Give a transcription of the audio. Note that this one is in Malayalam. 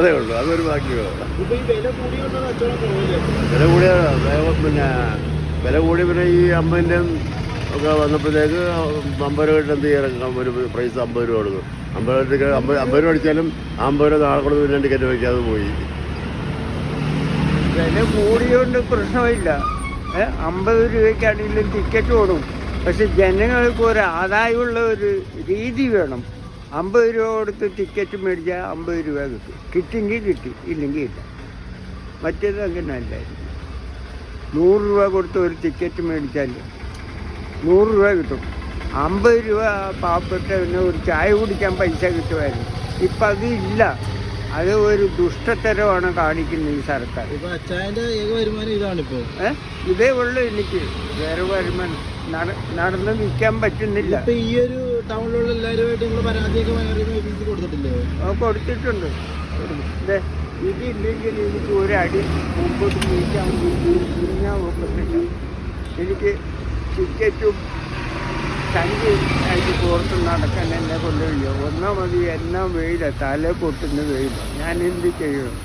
അതേ ഉള്ളൂ അതൊരു ഭാഗ്യമാണ് വില കൂടിയ പിന്നെ വില കൂടി പിന്നെ ഈ അമ്പതിന്റെ ഒക്കെ വന്നപ്പോഴത്തേക്ക് അമ്പത് രൂപ എന്ത് ചെയ്യാൻ ഒരു പ്രൈസ് അമ്പത് രൂപ കൊടുക്കും. അമ്പത് രൂപയ്ക്ക് അമ്പത് അമ്പത് രൂപ അടിച്ചാലും അമ്പത് രൂപ നാളെ കൊടുത്ത് പിന്നെ ടിക്കറ്റ് വയ്ക്കാതെ പോയി. വില കൂടിയോണ്ട് പ്രശ്നമില്ല. അമ്പത് രൂപയ്ക്കാണെങ്കിലും ടിക്കറ്റ് ഓടും പക്ഷെ ജനങ്ങൾക്ക് ഒരു ആദായമുള്ള ഒരു രീതി വേണം. അമ്പത് രൂപ കൊടുത്ത് ടിക്കറ്റ് മേടിച്ചാൽ അമ്പത് രൂപ കിട്ടും. കിട്ടിയെങ്കിൽ കിട്ടി ഇല്ലെങ്കിൽ ഇല്ല. മറ്റേത് അങ്ങനെ അല്ലായിരുന്നു. നൂറ് രൂപ കൊടുത്ത് ഒരു ടിക്കറ്റ് മേടിച്ചാൽ നൂറ് രൂപ കിട്ടും. അമ്പത് രൂപ പാവപ്പെട്ടവന് ഒരു ചായ കുടിക്കാൻ പൈസ കിട്ടുമായിരുന്നു. ഇപ്പം അതില്ല അത് ഒരു ദുഷ്ടത്തരമാണ് കാണിക്കുന്നത് ഈ സർക്കാർ? ഇതേ ഉള്ളൂ എനിക്ക്. വേറെ വരുമാനം. നട- നടന്ന് നിൽക്കാൻ പറ്റുന്നില്ല. ഈ ഒരു ടൗണിലുള്ള നിങ്ങൾ പരാതിയൊക്കെ കൊടുത്തിട്ടുണ്ട്. ദേ, ഇതില്ലെങ്കിൽ എനിക്ക് ഒരു അടി മുമ്പോട്ട് നീക്കാൻ നീങ്ങാൻ ഒക്കത്തില്ല എനിക്ക് ടിക്കറ്റും സഞ്ചി ആയിട്ട് പുറത്ത് നടക്കാൻ എന്നെ കൊണ്ട് കഴിയും ഒന്നാമത് എന്നാ വെയില തല പൊട്ടുന്ന വെയില. ഞാൻ എന്ത് ചെയ്യണം